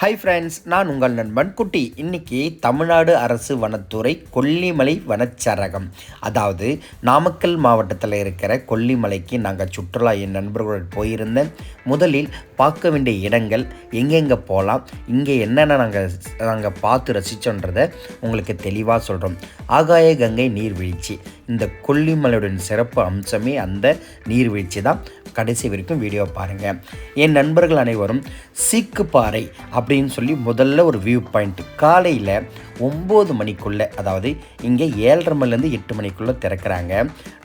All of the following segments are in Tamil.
ஹை ஃப்ரெண்ட்ஸ் நான் உங்கள் நண்பன் குட்டி. இன்னைக்கு தமிழ்நாடு அரசு வனத்துறை கொல்லிமலை வனச்சரகம். அதாவது நாமக்கல் மாவட்டத்தில் இருக்கிற கொல்லிமலைக்கு நாங்கள் சுற்றுலா என் நண்பர்களுடன் போயிருந்தேன். முதலில் பார்க்க வேண்டிய இடங்கள் எங்கெங்கே போகலாம் இங்கே என்னென்ன நாங்கள் நாங்கள் பார்த்து ரசித்தோன்றதை உங்களுக்கு தெளிவாக சொல்கிறோம் ஆகாய கங்கை நீர்வீழ்ச்சி. இந்த கொல்லிமலையுடன் சிறப்பு அம்சமே அந்த நீர்வீழ்ச்சி தான். கடைசி வரைக்கும் வீடியோ பாருங்கள் என் நண்பர்கள் அனைவரும் சீக்கு பாறை அப்படின்னு சொல்லி முதல்ல ஒரு வியூ பாயிண்ட் காலையில் ஒம்பது மணிக்குள்ளே அதாவது இங்கே ஏழரை மணிலேருந்து எட்டு மணிக்குள்ளே திறக்கிறாங்க.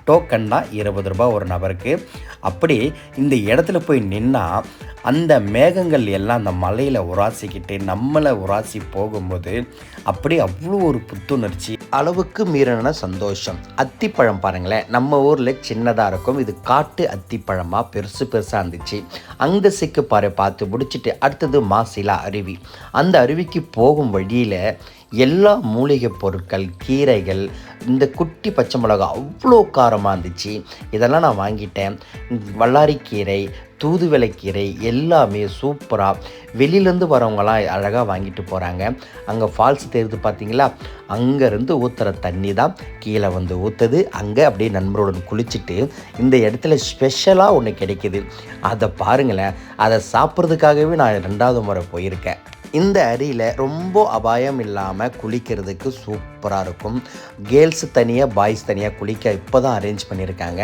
டோக்கன்னா இருபது ரூபாய் ஒரு நபருக்கு. அப்படி இந்த இடத்துல போய் நின்னா அந்த மேகங்கள் எல்லாம் அந்த மலையில் உராசிக்கிட்டு நம்மளை உராசி போகும்போது அப்படி அவ்வளோ ஒரு புத்துணர்ச்சி. அளவுக்கு மீறின சந்தோஷம். அத்திப்பழம் பாருங்களேன். நம்ம ஊரில் சின்னதாக இருக்கும். இது காட்டு அத்திப்பழமாக பெருசு பெருசாக இருந்துச்சு. அந்த சிக்கு பாறை பார்த்து முடிச்சுட்டு அடுத்தது மாசிலா அருவி. அந்த அருவிக்கு போகும் வழியில் எல்லா மூலிகை பொருட்கள் கீரைகள் இந்த குட்டி பச்சை மிளகா அவ்வளோ காரமாக இருந்துச்சு. இதெல்லாம் நான் வாங்கிட்டேன். வல்லாரிக்கீரை தூதுவளைக்கீரை எல்லாமே சூப்பராக வெளியிலேருந்து வரவங்களாம் அழகாக வாங்கிட்டு போகிறாங்க அங்கே ஃபால்ஸ் தெரியுது பார்த்தீங்களா? அங்கேருந்து ஊற்றுற தண்ணி தான் கீழே வந்து ஊற்றுது அங்கே அப்படியே நண்பருடன் குளிச்சுட்டு இந்த இடத்துல ஸ்பெஷலாக ஒன்று கிடைக்கிது. அதை பாருங்களேன். அதை சாப்பிட்றதுக்காகவே நான் ரெண்டாவது முறை போயிருக்கேன். இந்த அருவியில் ரொம்ப அபாயம் இல்லாமல் குளிக்கிறதுக்கு சூப்பராக இருக்கும் கேர்ள்ஸ் தனியாக பாய்ஸ் தனியாக குளிக்க இப்போ தான் அரேஞ்ச் பண்ணியிருக்காங்க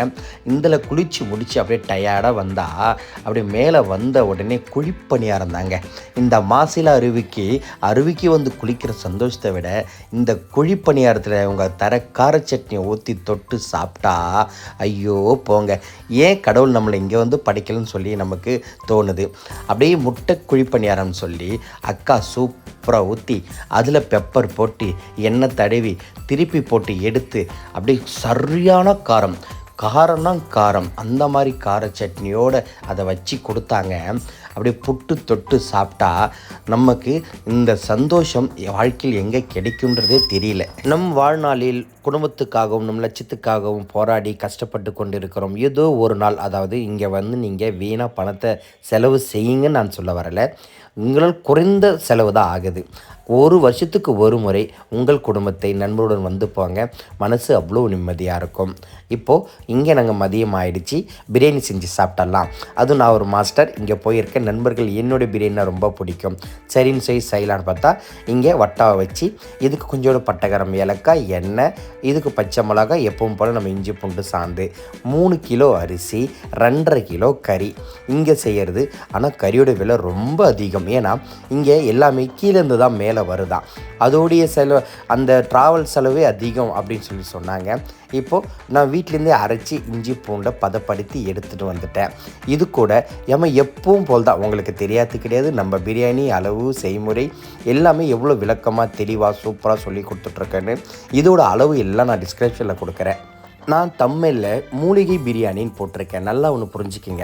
இதில் குளித்து முடித்து அப்படியே டயர்டாக வந்தால் அப்படியே மேலே வந்த உடனே குழிப்பணியாக இருந்தாங்க. இந்த மாசில அருவிக்கு அருவிக்கு வந்து குளிக்கிற சந்தோஷத்தை விட இந்த குழிப்பணியாரத்தில் இவங்க தர கார சட்னியை ஊற்றி தொட்டு சாப்பிட்டா ஐயோ போங்க. ஏன் கடவுள் நம்மளை இங்கே வந்து படைக்கலன்னு சொல்லி நமக்கு தோணுது. அப்படியே முட்டை குழிப்பணியாரம்னு சொல்லி அக்கா சூப்பராக ஊற்றி அதில் பெப்பர் போட்டு எண்ணெய் தடவி திருப்பி போட்டு எடுத்து அப்படியே சரியான காரம் காரம்னா காரம். அந்த மாதிரி கார சட்னியோடு அதை வச்சு கொடுத்தாங்க. அப்படியே புட்டு தொட்டு சாப்பிட்டா நமக்கு இந்த சந்தோஷம் வாழ்க்கையில் எங்கே கிடைக்குன்றதே தெரியல. நம் வாழ்நாளில் குடும்பத்துக்காகவும் நம் லட்சத்துக்காகவும் போராடி கஷ்டப்பட்டு கொண்டு இருக்கிறோம் ஏதோ ஒரு நாள் அதாவது இங்கே வந்து நீங்கள் வீணாக பணத்தை செலவு செய்யுங்கன்னு நான் சொல்ல வரலை. உங்களால் குறைந்த செலவு தான் ஆகுது. ஒரு வருஷத்துக்கு ஒரு முறை உங்கள் குடும்பத்தை நண்பருடன் வந்து போங்க. மனசு அவ்வளோ நிம்மதியாக இருக்கும். இப்போது இங்கே நாங்கள் மதியம் ஆயிடுச்சு. பிரியாணி செஞ்சு சாப்பிட்டலாம் அதுவும் நான் ஒரு மாஸ்டர் இங்கே போயிருக்கேன். நண்பர்கள் என்னுடைய பிரியாணினா ரொம்ப பிடிக்கும். சரின்னு சொல்லி செய்யலான்னு பார்த்தா இங்கே வட்டாவை வச்சு இதுக்கு கொஞ்சோண்டு பட்டகரம் ஏலக்காய் எண்ணெய் இதுக்கு பச்சை மிளகாய் எப்பவும் போல் நம்ம இஞ்சி பூண்டு சாந்து மூணு கிலோ அரிசி ரெண்டரை கிலோ கறி. இங்கே செய்கிறது ஆனால் கறியோட விலை ரொம்ப அதிகம். ஏன்னா இங்கே எல்லாமே கீழேருந்து தான் மேலே வருதான் அதோடைய செலவு அந்த ட்ராவல் செலவே அதிகம் அப்படின்னு சொல்லி சொன்னாங்க. இப்போது நான் வீட்டிலேருந்தே அரைச்சி இஞ்சி பூண்டை பதப்படுத்தி எடுத்துகிட்டு வந்துட்டேன். இது கூட நம்ம எப்பவும் போல் தான் உங்களுக்கு தெரியாது கிடையாது. நம்ம பிரியாணி அளவு செய்முறை எல்லாமே எவ்வளோ விளக்கமாக தெளிவாக சூப்பராக சொல்லி கொடுத்துட்ருக்கேன்னு. இதோட அளவு எல்லாம் நான் டிஸ்கிரிப்ஷனில் கொடுக்குறேன். நான் தமிழில் மூலிகை பிரியாணின்னு போட்டிருக்கேன். நல்லா ஒன்று புரிஞ்சுக்கிங்க.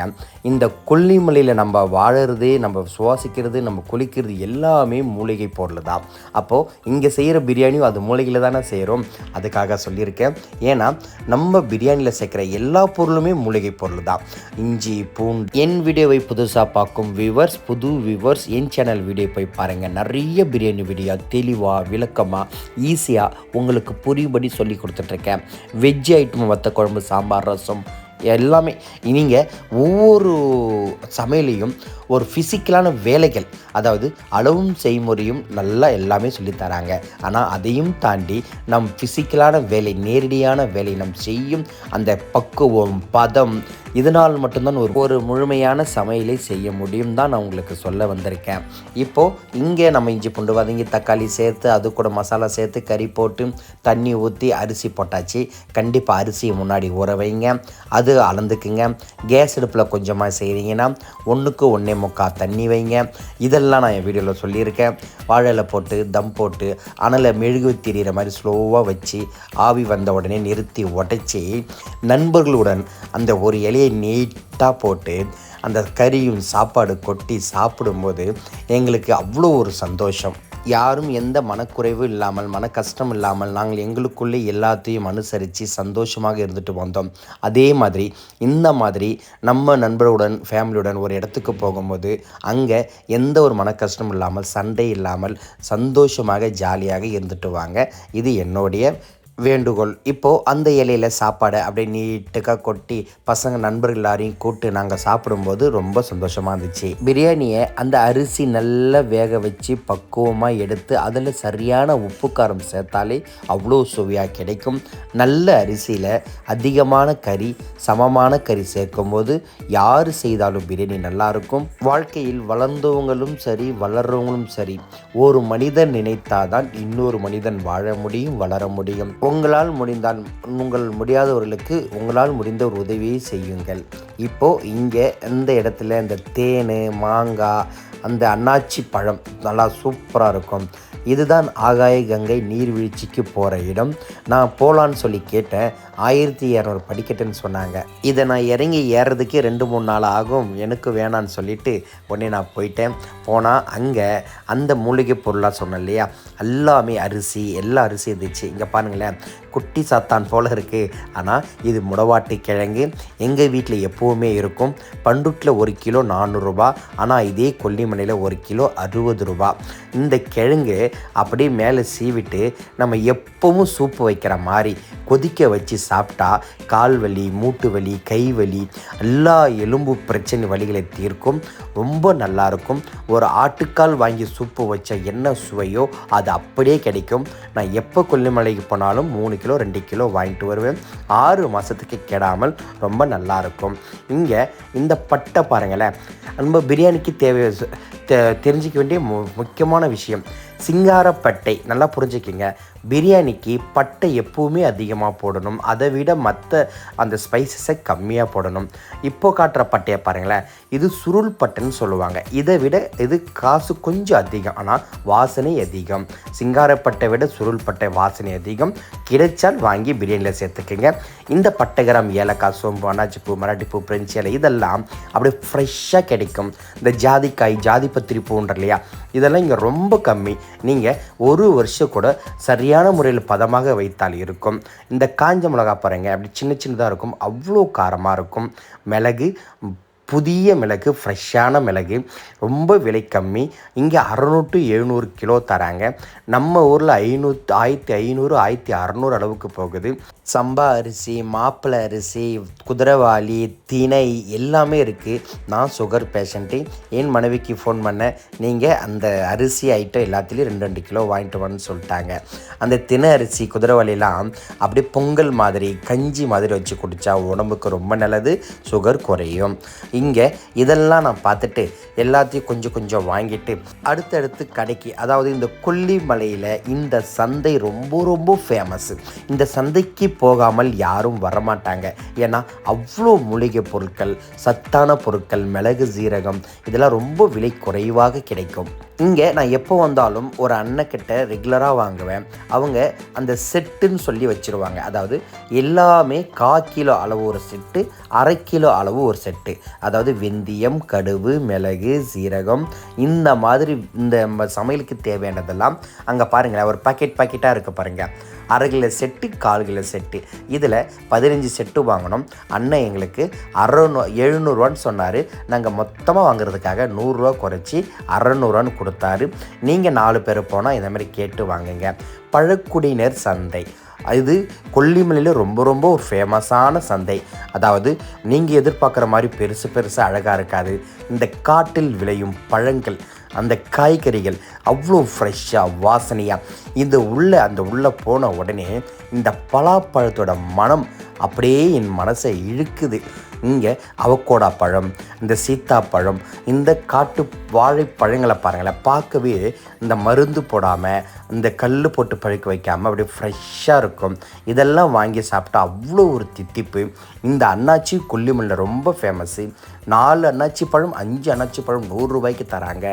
இந்த கொல்லிமலையில் நம்ம வாழறது நம்ம சுவாசிக்கிறது நம்ம குளிக்கிறது எல்லாமே மூலிகை பொருள் தான். அப்போது இங்கே செய்கிற பிரியாணியும் அது மூலிகையில் தானே செய்கிறோம் அதுக்காக சொல்லியிருக்கேன். ஏன்னா நம்ம பிரியாணியில் சேர்க்குற எல்லா பொருளுமே மூலிகை பொருள் தான். இஞ்சி பூண்டு என் வீடியோவை புதுசாக பார்க்கும் வியூவர்ஸ் புது வியூவர்ஸ் என் சேனல் வீடியோ போய் பாருங்கள் நிறைய பிரியாணி வீடியோ தெளிவாக விளக்கமாக ஈஸியாக உங்களுக்கு புரியும்படி சொல்லி கொடுத்துட்ருக்கேன். வெஜ் ஐட்டம் வத்த குழம்பு சாம்பார் ரசம் எல்லாமே. நீங்கள் ஒவ்வொரு சமையலையும் ஒரு ஃபிசிக்கலான வேலைகள் அதாவது அளவும் செய்முறையும் நல்லா எல்லாமே சொல்லித்தராங்க ஆனால் அதையும் தாண்டி நம் ஃபிசிக்கலான வேலை நேரடியான வேலை நம் செய்யும் அந்த பக்குவம் பதம் இதனால் மட்டும்தான் ஒரு ஒரு முழுமையான சமையலை செய்ய முடியும் தான் நான் உங்களுக்கு சொல்ல வந்திருக்கேன். இப்போது இங்கே நம்ம இஞ்சி பூண்டு வதங்கி தக்காளி சேர்த்து அது கூட மசாலா சேர்த்து கறி போட்டு தண்ணி ஊற்றி அரிசி போட்டாச்சு. கண்டிப்பாக அரிசியை முன்னாடி ஊற வைங்க. அது அளந்துக்குங்க. கேஸ் அடுப்பில் கொஞ்சமாக செய்கிறீங்கன்னா ஒன்றுக்கு ஒன்றே முக்கா தண்ணி வைங்க. இதெல்லாம் நான் என் வீடியோவில் சொல்லியிருக்கேன். வாழலை போட்டு தம் போட்டு அனலை மெழுகு திரிகிற மாதிரி ஸ்லோவாக வச்சு ஆவி வந்த உடனே நிறுத்தி உடச்சி நண்பர்களுடன் அந்த ஒரு இலையை நீட்டாக போட்டு அந்த கறியும் சாப்பாடு கொட்டி சாப்பிடும்போது எங்களுக்கு அவ்வளோ ஒரு சந்தோஷம். யாரும் எந்த மனக்குறைவு இல்லாமல் மன கஷ்டம் இல்லாமல் நாங்கள் எங்களுக்குள்ளே எல்லாத்தையும் அனுசரித்து சந்தோஷமாக இருந்துட்டு வந்தோம். அதே மாதிரி இந்த மாதிரி நம்ம நண்பருடன் ஃபேமிலியுடன் ஒரு இடத்துக்கு போகும்போது அங்கே எந்த ஒரு மன கஷ்டம் இல்லாமல் சண்டை இல்லாமல் சந்தோஷமாக ஜாலியாக இருந்துட்டு வாங்க. இது என்னுடைய வேண்டுகோள். இப்போது அந்த இலையில் சாப்பாடை அப்படியே நீட்டுக்காக கொட்டி பசங்க நண்பர்கள் எல்லாரையும் கூப்பிட்டு நாங்கள் சாப்பிடும்போது ரொம்ப சந்தோஷமாக இருந்துச்சு. பிரியாணியை அந்த அரிசி நல்லா வேக வச்சு பக்குவமாக எடுத்து அதில் சரியான உப்பு காரம் சேர்த்தாலே அவ்வளோ சுவையாக கிடைக்கும். நல்ல அரிசியில் அதிகமான கறி சமமான கறி சேர்க்கும்போது யார் செய்தாலும் பிரியாணி நல்லாயிருக்கும் வாழ்க்கையில் வளர்ந்தவங்களும் சரி வளர்றவங்களும் சரி ஒரு மனிதன் நினைத்தாதான் இன்னொரு மனிதன் வாழ முடியும் வளர முடியும். உங்களால் முடிந்தால் உங்கள் முடியாதவர்களுக்கு உங்களால் முடிந்த ஒரு உதவியை செய்யுங்கள். இப்போது இங்கே இந்த இடத்துல இந்த தேன் மாங்காய் அந்த அன்னாச்சி பழம் நல்லா சூப்பராக இருக்கும். இதுதான் ஆகாய கங்கை நீர்வீழ்ச்சிக்கு போகிற இடம். நான் போகலான்னு சொல்லி கேட்டேன். ஆயிரத்தி இரநூறு படிக்கட்டுன்னு சொன்னாங்க. இதை நான் இறங்கி ஏறுறதுக்கே ரெண்டு மூணு நாள் ஆகும். எனக்கு வேணான்னு சொல்லிட்டு உடனே நான் போயிட்டேன். போனால் அங்கே அந்த மூலிகை பொருளாக சொன்னேன் இல்லையா? எல்லாமே அரிசி எல்லா அரிசி இருந்துச்சு. இங்கே பாருங்களேன் குட்டி சாத்தான் போல் இருக்குது ஆனால் இது முடவாட்டு கிழங்கு. எங்கள் வீட்டில் எப்போவுமே இருக்கும். பண்டுட்டில் ஒரு கிலோ நானூறுரூபா ஆனால் இதே கொல்லிமலையில் ஒரு கிலோ அறுபது ரூபா. இந்த கிழங்கு அப்படியே மேலே சீவிட்டு நம்ம எப்பவும் சூப்பு வைக்கிற மாதிரி கொதிக்க வச்சு சாப்பிட்டா கால் வலி மூட்டு வலி கை வலி எல்லா எலும்பு பிரச்சனை வலிகளை தீர்க்கும். ரொம்ப நல்லாயிருக்கும். ஒரு ஆட்டுக்கால் வாங்கி சூப்பு வச்ச என்ன சுவையோ அது அப்படியே கிடைக்கும். நான் எப்போ கொல்லிமலைக்கு போனாலும் மூணு கிலோ ரெண்டு கிலோ வாங்கிட்டு வருவேன். ஆறு மாதத்துக்கு கெடாமல் ரொம்ப நல்லாயிருக்கும். இங்கே இந்த பட்டை பாருங்களேன். நம்ம பிரியாணிக்கு தேவை தெ தெரிஞ்சிக்க வேண்டிய மு முக்கியமான விஷயம். சிங்காரப்பட்டை நல்லா புரிஞ்சுக்கிங்க. பிரியாணிக்கு பட்டை எப்போவுமே அதிகமாக போடணும். அதை விட மற்ற அந்த ஸ்பைசஸை கம்மியாக போடணும். இப்போது காட்டுற பட்டையை பாருங்களேன். இது சுருள் பட்டைன்னு சொல்லுவாங்க. இதை விட இது காசு கொஞ்சம் அதிகம். ஆனால் வாசனை அதிகம். சிங்காரப்பட்டை விட சுருள் பட்டை வாசனை அதிகம். கிடைச்சால் வாங்கி பிரியாணியில் சேர்த்துக்குங்க. இந்த பட்டை கிராம் ஏலக்காய் சோம்பு அன்னாச்சிப்பூ மராட்டிப்பூ பிரெஞ்சு இலை இதெல்லாம் அப்படியே ஃப்ரெஷ்ஷாக கிடைக்கும். இந்த ஜாதிக்காய் ஜாதி பத்திரி பூன்ற இல்லையா? இதெல்லாம் இங்கே ரொம்ப கம்மி. நீங்கள் ஒரு வருஷம் கூட சரியான முறையில் பதமாக வைத்தால் இருக்கும். இந்த காஞ்ச மிளகா பாருங்கள் அப்படி சின்ன சின்னதாக இருக்கும். அவ்வளோ காரமாக இருக்கும். மிளகு புதிய மிளகு ஃப்ரெஷ்ஷான மிளகு ரொம்ப விலை கம்மி. இங்கே அறநூற்று எழுநூறு கிலோ தராங்க. நம்ம ஊரில் ஐநூற்றி ஆயிரத்தி ஐநூறு ஆயிரத்தி அறநூறு அளவுக்கு போகுது. சம்பா அரிசி மாப்பிள்ளை அரிசி குதிரைவாளி திணை எல்லாமே இருக்குது நான் சுகர் பேஷண்ட்டு என் மனைவிக்கு ஃபோன் பண்ணேன் நீங்கள் அந்த அரிசி ஐட்டம் எல்லாத்துலேயும் ரெண்டு ரெண்டு கிலோ வாங்கிட்டு வான்னு சொல்லிட்டாங்க. அந்த திணை அரிசி குதிரைவாளிலாம் அப்படியே பொங்கல் மாதிரி கஞ்சி மாதிரி வச்சு குடித்தா உடம்புக்கு ரொம்ப நல்லது சுகர் குறையும். இங்கே இதெல்லாம் நான் பார்த்துட்டு எல்லாத்தையும் கொஞ்சம் கொஞ்சம் வாங்கிட்டு அடுத்தடுத்து கடைக்கு அதாவது இந்த கொல்லிமலையில் இந்த சந்தை ரொம்ப ரொம்ப ஃபேமஸ் இந்த சந்தைக்கு போகாமல் யாரும் வரமாட்டாங்க. ஏன்னா அவ்வளோ மூலிகை பொருட்கள் சத்தான பொருட்கள் மிளகு சீரகம் இதெல்லாம் ரொம்ப விலை குறைவாக கிடைக்கும். இங்கே நான் எப்போ வந்தாலும் ஒரு அண்ணக்கிட்ட ரெகுலராக வாங்குவேன். அவங்க அந்த செட்டுன்னு சொல்லி வச்சுருவாங்க. அதாவது எல்லாமே கா கிலோ அளவு ஒரு செட்டு அரை கிலோ அளவு ஒரு செட்டு. அதாவது வெந்தயம் கடுகு மிளகு சீரகம் இந்த மாதிரி இந்த நம்ம சமையலுக்கு தேவையானதெல்லாம் அங்கே பாருங்களேன். ஒரு பாக்கெட் பாக்கெட்டாக இருக்குது பாருங்கள் அரை கிலோ செட்டு கால் கிலோ செட்டு. இதில் பதினஞ்சு செட்டு வாங்கினோம் அண்ணன் எங்களுக்கு அறநூ எழுநூறுவான்னு சொன்னார். நாங்கள் மொத்தமாக வாங்குறதுக்காக நூறுரூவா குறைச்சி அறநூறுவான்னு கொடுத்தாரு. நீங்கள் நாலு பேர் போனால் இந்த மாதிரி கேட்டு வாங்குங்க. பழக்குடியினர் சந்தை. இது கொல்லிமலையில் ரொம்ப ரொம்ப ஒரு ஃபேமஸான சந்தை. அதாவது நீங்கள் எதிர்பார்க்குற மாதிரி பெருசு பெருசு அழகாக இருக்காது. இந்த காட்டில் விளையும் பழங்கள். அந்த காய்கறிகள் அவ்வளோ ஃப்ரெஷ்ஷாக வாசனையாக இந்த உள்ளே அந்த உள்ளே போன உடனே இந்த பலாப்பழத்தோட மனம் அப்படியே என் மனசை இழுக்குது. இங்கே அவக்கோடா பழம் இந்த சீத்தாப்பழம் இந்த காட்டு வாழைப்பழங்களை பாருங்களேன் பார்க்கவே இந்த மருந்து போடாமல் இந்த கல் போட்டு பழுக்க வைக்காமல் அப்படியே ஃப்ரெஷ்ஷாக இருக்கும். இதெல்லாம் வாங்கி சாப்பிட்டா அவ்வளோ ஒரு தித்திப்பு. இந்த அண்ணாச்சி கொல்லிமல்ல ரொம்ப ஃபேமஸ்ஸு நாலு அன்னாச்சி பழம் அஞ்சு அன்னாச்சி பழம் நூறுரூபாய்க்கு தராங்க.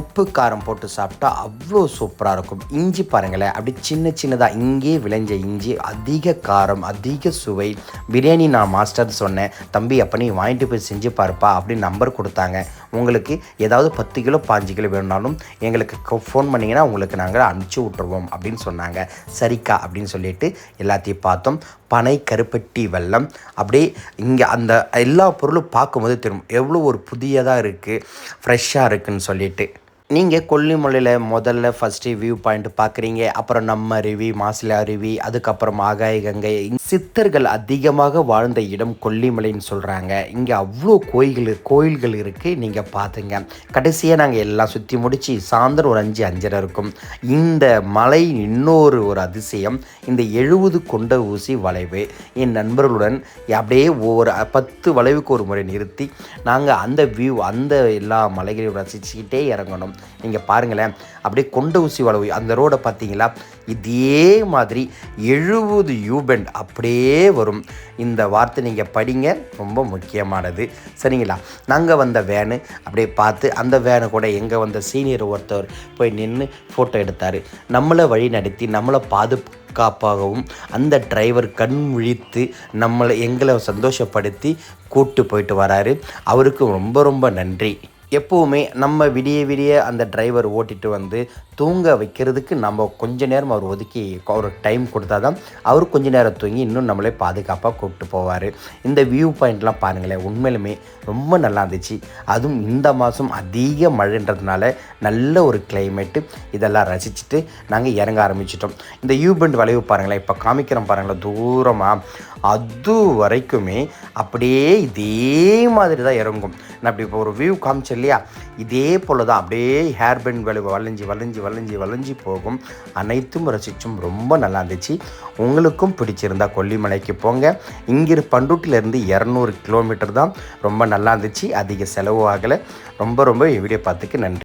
உப்பு காரம் போட்டு சாப்பிட்டா அவ்வளோ சூப்பராக இருக்கும். இஞ்சி பாருங்களேன் அப்படி சின்ன சின்னதாக இங்கே விளைஞ்ச இஞ்சி அதிக காரம் அதிக சுவை. பிரியாணி நான் மாஸ்டர் சொன்னேன் தம்பி அப்போ நீ வாங்கிட்டு போய் செஞ்சு பாருப்பா அப்படின்னு நம்பர் கொடுத்தாங்க. உங்களுக்கு ஏதாவது பத்து கிலோ பாஞ்சு கிலோ வேணும்னாலும் எங்களுக்கு ஃபோன் பண்ணிங்கன்னா உங்களுக்கு நாங்கள் அனுப்பிச்சி விட்ருவோம் அப்படின்னு சொன்னாங்க. சரிக்கா அப்படின்னு சொல்லிட்டு எல்லாத்தையும் பார்த்தோம். பனை கருப்பட்டி வெல்லம் அப்படியே இங்கே அந்த எல்லா பொருளும் பார்க்கும்போது தெரியும். எவ்வளோ ஒரு புதியதாக இருக்குது ஃப்ரெஷ்ஷாக இருக்குதுன்னு சொல்லிட்டு. நீங்கள் கொல்லிமலையில் முதல்ல ஃபஸ்ட்டு வியூ பாயிண்ட் பார்க்குறீங்க அப்புறம் நம்ம அருவி மாசில அருவி அதுக்கப்புறம் ஆகாய கங்கை. சித்தர்கள் அதிகமாக வாழ்ந்த இடம் கொல்லிமலைன்னு சொல்கிறாங்க இங்கே அவ்வளோ கோயில்கள் கோயில்கள் இருக்குது நீங்கள் பார்த்துங்க கடைசியாக நாங்கள் எல்லாம் சுற்றி முடித்து சாயந்தரம் ஒரு அஞ்சு அஞ்சரை இருக்கும். இந்த மலை இன்னொரு ஒரு அதிசயம் இந்த எழுபது கொண்ட ஊசி வளைவு. என் நண்பர்களுடன் அப்படியே ஒவ்வொரு பத்து வளைவுக்கு ஒரு முறை நிறுத்தி நாங்கள் அந்த வியூ அந்த எல்லா மலைகளையும் ரசிச்சுக்கிட்டே இறங்கணும். நீங்கள் பாருங்களேன். அப்படியே கொண்ட ஊசி வளவு அந்த ரோடை பார்த்தீங்களா? இதே மாதிரி எழுபது யூபெண்ட் அப்படியே வரும். இந்த வார்த்தை நீங்கள் படிங்க ரொம்ப முக்கியமானது. சரிங்களா? நாங்கள் வந்த வேனு அப்படியே பார்த்து அந்த வேனை கூட எங்கே வந்த சீனியர் ஒருத்தர் போய் நின்று ஃபோட்டோ எடுத்தார். நம்மளை வழி நடத்தி நம்மளை பாது காப்பாகவும் அந்த டிரைவர் கண் முழித்து நம்மளை எங்களை சந்தோஷப்படுத்தி கூட்டு போயிட்டு வராரு. அவருக்கு ரொம்ப ரொம்ப நன்றி. எப்போவுமே நம்ம விடிய விடிய அந்த டிரைவர் ஓட்டிட்டு வந்து தூங்க வைக்கிறதுக்கு நம்ம கொஞ்ச நேரம் அவர் ஒதுக்கி ஒரு டைம் கொடுத்தா தான் அவர் கொஞ்ச நேரம் தூங்கி இன்னும் நம்மளே பாதுகாப்பாக கூப்பிட்டு போவார். இந்த வியூ பாயிண்ட்லாம் பாருங்களேன் உண்மையிலுமே ரொம்ப நல்லா இருந்துச்சு. அதுவும் இந்த மாதம் அதிக மழைன்றதுனால நல்ல ஒரு கிளைமேட்டு இதெல்லாம் ரசிச்சுட்டு நாங்கள் இறங்க ஆரம்பிச்சிட்டோம். இந்த யூபெண்ட் வளைவு பாருங்களேன் இப்போ காமிக்கிறோம் பாருங்களேன் தூரமாக அது வரைக்குமே அப்படியே இதே மாதிரி தான் இறங்கும். நான் அப்படி இப்போ ஒரு வியூ காமிச்சேன் இல்லையா? இதே போல் தான் அப்படியே ஹேர் பேண்ட் வளைவு வளைஞ்சி வளைஞ்சி வளைஞ்சி வளைஞ்சி போகும். அனைத்தும் ரசிச்சும் ரொம்ப நல்லா இருந்துச்சு. உங்களுக்கும் பிடிச்சிருந்தா கொல்லிமலைக்கு போங்க. இங்கிரு பண்ருட்டிலேருந்து இரநூறு கிலோமீட்டர் தான். ரொம்ப நல்லா இருந்துச்சு. அதிக செலவு ஆகலை. ரொம்ப ரொம்ப வீடியோ பார்த்துக்கு நன்றி.